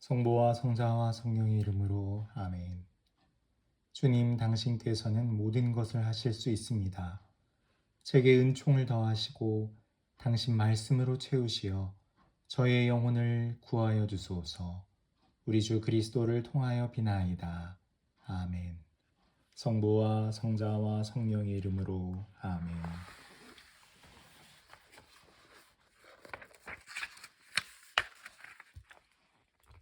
성부와 성자와 성령의 이름으로 아멘. 주님 당신께서는 모든 것을 하실 수 있습니다. 제게 은총을 더하시고 당신 말씀으로 채우시어 저의 영혼을 구하여 주소서. 우리 주 그리스도를 통하여 비나이다. 아멘. 성부와 성자와 성령의 이름으로 아멘.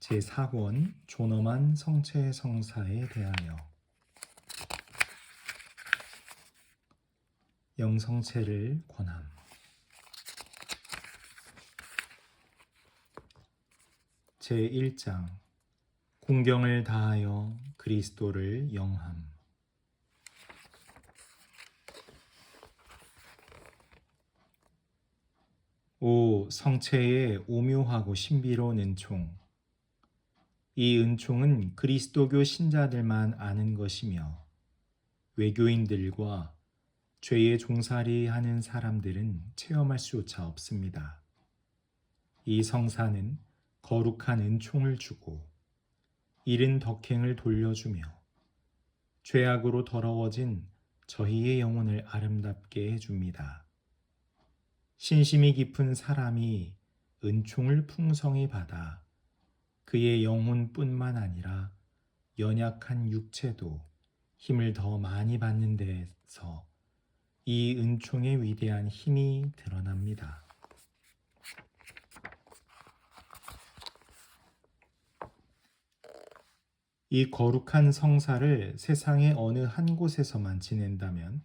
제4권 존엄한 성체 성사에 대하여 영성체를 권함. 제1장 공경을 다하여 그리스도를 영함. 오 성체의 오묘하고 신비로운 은총 이 은총은 그리스도교 신자들만 아는 것이며 외교인들과 죄의 종살이 하는 사람들은 체험할 수조차 없습니다. 이 성사는 거룩한 은총을 주고 이른 덕행을 돌려주며 죄악으로 더러워진 저희의 영혼을 아름답게 해줍니다. 신심이 깊은 사람이 은총을 풍성히 받아 그의 영혼뿐만 아니라 연약한 육체도 힘을 더 많이 받는 데서 이 은총의 위대한 힘이 드러납니다. 이 거룩한 성사를 세상의 어느 한 곳에서만 지낸다면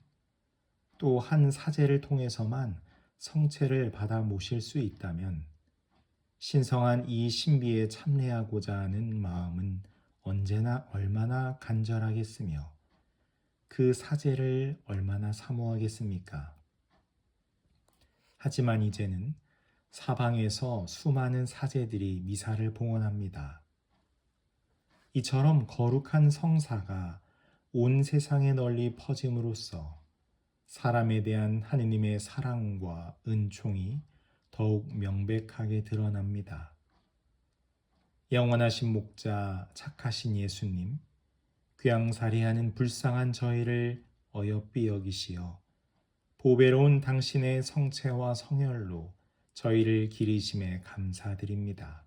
또 한 사제를 통해서만 성체를 받아 모실 수 있다면 신성한 이 신비에 참례하고자 하는 마음은 언제나 얼마나 간절하겠으며 그 사제를 얼마나 사모하겠습니까? 하지만 이제는 사방에서 수많은 사제들이 미사를 봉헌합니다. 이처럼 거룩한 성사가 온 세상에 널리 퍼짐으로써 사람에 대한 하느님의 사랑과 은총이 더욱 명백하게 드러납니다. 영원하신 목자 착하신 예수님, 귀양살이하는 불쌍한 저희를 어여삐 여기시어 보배로운 당신의 성체와 성혈로 저희를 기리심에 감사드립니다.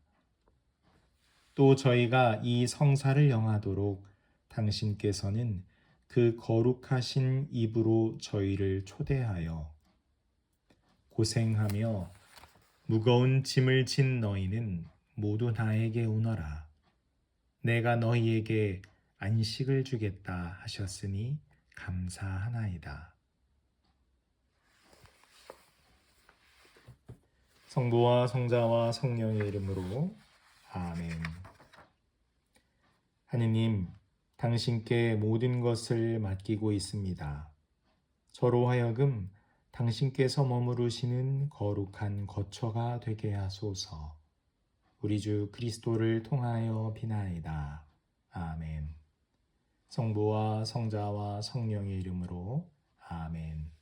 또 저희가 이 성사를 영하도록 당신께서는 그 거룩하신 입으로 저희를 초대하여 고생하며 무거운 짐을 진 너희는 모두 나에게 오너라. 내가 너희에게 안식을 주겠다 하셨으니 감사하나이다. 성부와 성자와 성령의 이름으로 아멘. 하느님, 당신께 모든 것을 맡기고 있습니다. 저로 하여금 당신께서 머무르시는 거룩한 거처가 되게 하소서. 우리 주 그리스도를 통하여 비나이다. 아멘. 성부와 성자와 성령의 이름으로 아멘.